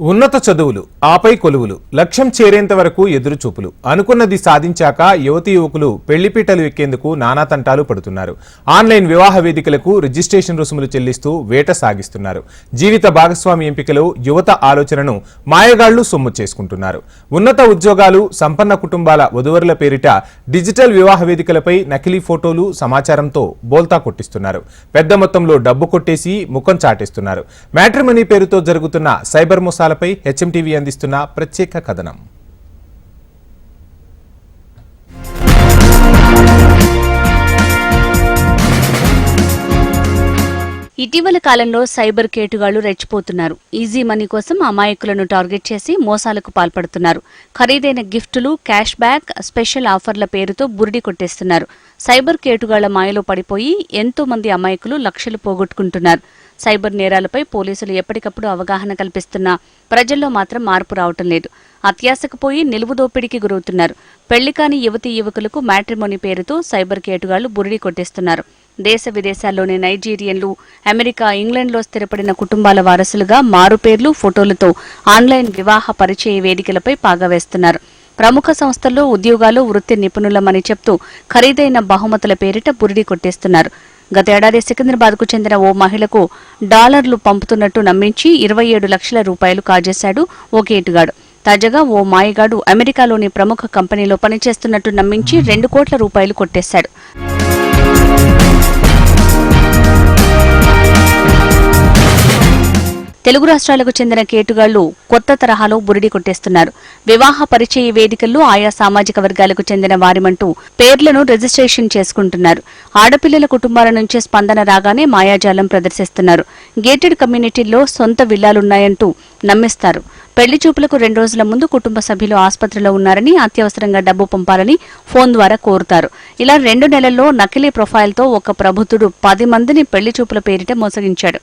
ఉన్నత చదువులు ఆపై కొలువులు లక్ష్యం చేరేంత వరకు ఎదురుచూపులు. అనుకున్నది సాధించాక యువతి యువకులు పెళ్ళిపీటలు ఎక్కేందుకు నానా తంటాలు పడుతున్నారు. ఆన్లైన్ వివాహ వేదికలకు రిజిస్ట్రేషన్ రుసుములు చెల్లిస్తూ వేట సాగిస్తున్నారు. జీవిత భాగస్వామి ఎంపికలో యువత ఆలోచనను మాయగాళ్ళు సొమ్ము చేసుకుంటున్నారు. ఉన్నత ఉద్యోగాలు సంపన్న కుటుంబాల వధువరుల పేరిట డిజిటల్ వివాహ వేదికలపై నకిలీ ఫోటోలు సమాచారంతో బోల్తా కొట్టిస్తున్నారు. పెద్ద మొత్తంలో డబ్బు కొట్టేసి ముఖం చాటేస్తున్నారు. మ్యాట్రిమనీ పేరుతో జరుగుతున్న సైబర్ అంశాలపై హెచ్ఎంటీవీ అందిస్తున్న ప్రత్యేక కథనం. ఇటీవల కాలంలో సైబర్ కేటుగాళ్ళు రెచ్చిపోతున్నారు. ఈజీ మనీ కోసం అమాయకులను టార్గెట్ చేసి మోసాలకు పాల్పడుతున్నారు. ఖరీదైన గిఫ్టులు క్యాష్ బ్యాక్ స్పెషల్ ఆఫర్ల పేరుతో బురిడి కొట్టేస్తున్నారు. సైబర్ కేటుగాళ్ళ మాయలో పడిపోయి ఎంతో మంది అమాయకులు లక్షలు పోగొట్టుకుంటున్నారు. సైబర్ నేరాలపై పోలీసులు ఎప్పటికప్పుడు అవగాహన కల్పిస్తున్నా ప్రజల్లో మాత్రం మార్పు రావటం లేదు. అత్యాశకు పోయి నిలువు దోపిడీకి గురవుతున్నారు. పెళ్ళి కాని యువతీ యువకులకు మ్యాట్రిమోని పేరుతో సైబర్ కేటుగాళ్ళు బురిడి కొట్టేస్తున్నారు. దేశ విదేశాల్లోని నైజీరియన్లు అమెరికా ఇంగ్లాండ్లో స్థిరపడిన కుటుంబాల వారసులుగా మారుపేర్లు ఫోటోలతో ఆన్లైన్ వివాహ పరిచయ వేదికలపై పాగా వేస్తున్నారు. ప్రముఖ సంస్థల్లో ఉద్యోగాలు వృత్తి నిపుణులమని చెప్తూ ఖరీదైన బహుమతుల పేరిట బురిడి కొట్టేస్తున్నారు. గతేడాది సికింద్రాబాద్కు చెందిన ఓ మహిళకు డాలర్లు పంపుతున్నట్టు నమ్మించి ఇరవై ఏడు లక్షల రూపాయలు కాజేశాడు ఓ కేటుగాడు తాజాగా ఓ మాయగాడు అమెరికాలోని ప్రముఖ కంపెనీలో పనిచేస్తున్నట్టు నమ్మించి రెండు కోట్ల రూపాయలు కొట్టేశాడు. తెలుగు రాష్ట్రాలకు చెందిన కేటుగాళ్ళు కొత్త తరహాలో బురిడి కొట్టేస్తున్నారు. వివాహ పరిచయ వేదికల్లో ఆయా సామాజిక వర్గాలకు చెందిన వారిమంటూ పేర్లను రిజిస్ట్రేషన్ చేసుకుంటున్నారు. ఆడపిల్లల కుటుంబాల నుంచే స్పందన రాగానే మాయాజాలం ప్రదర్శిస్తున్నారు. గేటెడ్ కమ్యూనిటీల్లో సొంత విల్లాలున్నాయంటూ నమ్మిస్తారు. పెళ్ళి చూపులకు రెండు రోజుల ముందు కుటుంబ సభ్యులు ఆసుపత్రిలో ఉన్నారని అత్యవసరంగా డబ్బు పంపాలని ఫోన్ ద్వారా కోరుతారు. ఇలా రెండు నెలల్లో నకిలీ ప్రొఫైల్తో ఒక ప్రబుద్ధుడు పది మందిని పెళ్ళి చూపుల పేరిట మోసగించాడు.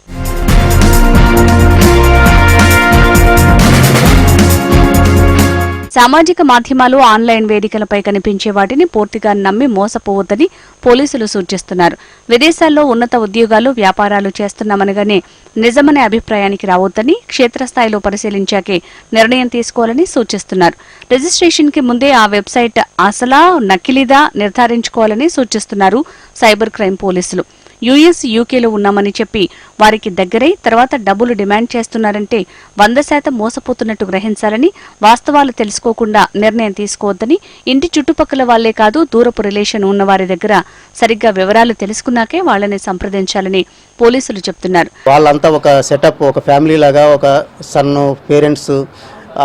సామాజిక మాధ్యమాలు ఆన్లైన్ వేదికలపై కనిపించే వాటిని పూర్తిగా నమ్మి మోసపోవద్దని పోలీసులు సూచిస్తున్నారు. విదేశాల్లో ఉన్నత ఉద్యోగాలు వ్యాపారాలు చేస్తున్నామనగానే నిజమనే అభిప్రాయానికి రావద్దని క్షేత్రస్థాయిలో పరిశీలించాకే నిర్ణయం తీసుకోవాలని సూచిస్తున్నారు. రిజిస్ట్రేషన్కి ముందే ఆ వెబ్సైట్ అసలా నకిలీదా నిర్ధారించుకోవాలని సూచిస్తున్నారు సైబర్ క్రైమ్ పోలీసులు. యుఎస్ యూకేలో ఉన్నామని చెప్పి వారికి దగ్గరై తర్వాత డబ్బులు డిమాండ్ చేస్తున్నారంటే వంద శాతం మోసపోతున్నట్టు గ్రహించాలని వాస్తవాలు తెలుసుకోకుండా నిర్ణయం తీసుకోవద్దని ఇంటి చుట్టుపక్కల వాళ్ళే కాదు దూరపు రిలేషన్ ఉన్న వారి దగ్గర సరిగ్గా వివరాలు తెలుసుకున్నాకే వాళ్ళని సంప్రదించాలని పోలీసులు చెప్తున్నారు. వాళ్ళంతా ఒక సెటప్ ఒక ఫ్యామిలీ లాగా ఒక సన్ను పేరెంట్స్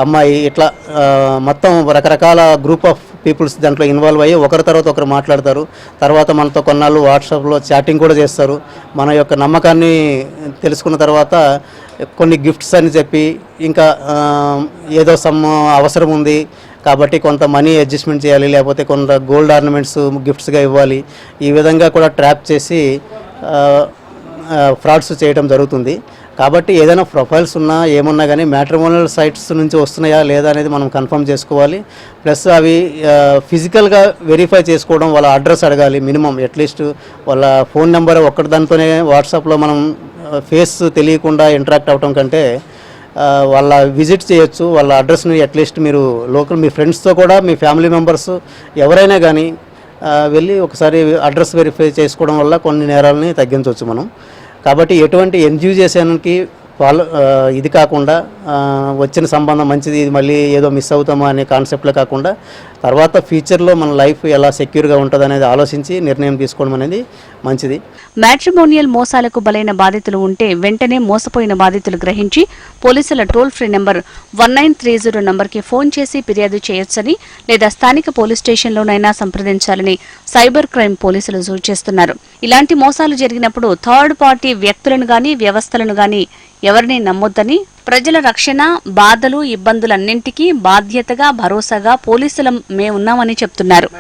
అమ్మాయి ఇట్లా మొత్తం రకరకాల గ్రూప్ ఆఫ్ పీపుల్స్ దాంట్లో ఇన్వాల్వ్ అయ్యి ఒకరి తర్వాత ఒకరు మాట్లాడతారు. తర్వాత మనతో కొన్నాళ్ళు వాట్సాప్లో చాటింగ్ కూడా చేస్తారు. మన యొక్క నమ్మకాన్ని తెలుసుకున్న తర్వాత కొన్ని గిఫ్ట్స్ అని చెప్పి ఇంకా ఏదో సమ్ అవసరం ఉంది కాబట్టి కొంత మనీ అడ్జస్ట్మెంట్ చేయాలి లేకపోతే కొంత గోల్డ్ ఆర్నమెంట్స్ గిఫ్ట్స్గా ఇవ్వాలి. ఈ విధంగా కూడా ట్రాప్ చేసి ఫ్రాడ్స్ చేయడం జరుగుతుంది. కాబట్టి ఏదైనా ప్రొఫైల్స్ ఉన్నా ఏమున్నా కానీ మ్యాట్రిమోనల్ సైట్స్ నుంచి వస్తున్నాయా లేదా అనేది మనం కన్ఫర్మ్ చేసుకోవాలి. ప్లస్ అవి ఫిజికల్గా వెరిఫై చేసుకోవడం వాళ్ళ అడ్రస్ అడగాలి మినిమం. అట్లీస్ట్ వాళ్ళ ఫోన్ నెంబర్ ఒక్కటి దాంతోనే వాట్సాప్లో మనం ఫేస్ తెలియకుండా ఇంటరాక్ట్ అవ్వటం కంటే వాళ్ళ విజిట్ చేయొచ్చు. వాళ్ళ అడ్రస్ని అట్లీస్ట్ మీరు లోకల్ మీ ఫ్రెండ్స్తో కూడా మీ ఫ్యామిలీ మెంబర్స్ ఎవరైనా కానీ వెళ్ళి ఒకసారి అడ్రస్ వెరిఫై చేసుకోవడం వల్ల కొన్ని నేరాలని తగ్గించవచ్చు మనం. కాబట్టి ఎటువంటి ఎన్జ్యూ చేసానికి వాళ్ళు ఇది కాకుండా వచ్చిన సంబంధం మంచిది ఇది మళ్ళీ ఏదో మిస్ అవుతామా అనే కాన్సెప్ట్లో కాకుండా తర్వాత ఫ్యూచర్లో మన లైఫ్ ఎలా సెక్యూర్గా ఉంటుంది అనేది ఆలోచించి నిర్ణయం తీసుకోవడం అనేది మంచిది. మ్యాట్రిమోనియల్ మోసాలకు బలైన బాధితులు ఉంటే వెంటనే మోసపోయిన బాధితులు గ్రహించి పోలీసుల toll free number one nine three zero నంబర్కి ఫోన్ చేసి ఫిర్యాదు చేయొచ్చని లేదా స్థానిక పోలీస్ స్టేషన్లోనైనా సంప్రదించాలని సైబర్ క్రైమ్ పోలీసులు సూచిస్తున్నారు ఇలాంటి మోసాలు జరిగినప్పుడు థర్డ్ పార్టీ వ్యక్తులను గాని వ్యవస్థలను గాని ఎవరిని నమ్మొద్దని ప్రజల రక్షణ బాధలు ఇబ్బందులన్నింటికీ బాధ్యతగా భరోసాగా పోలీసులం మేమున్నామని చెప్తున్నారు.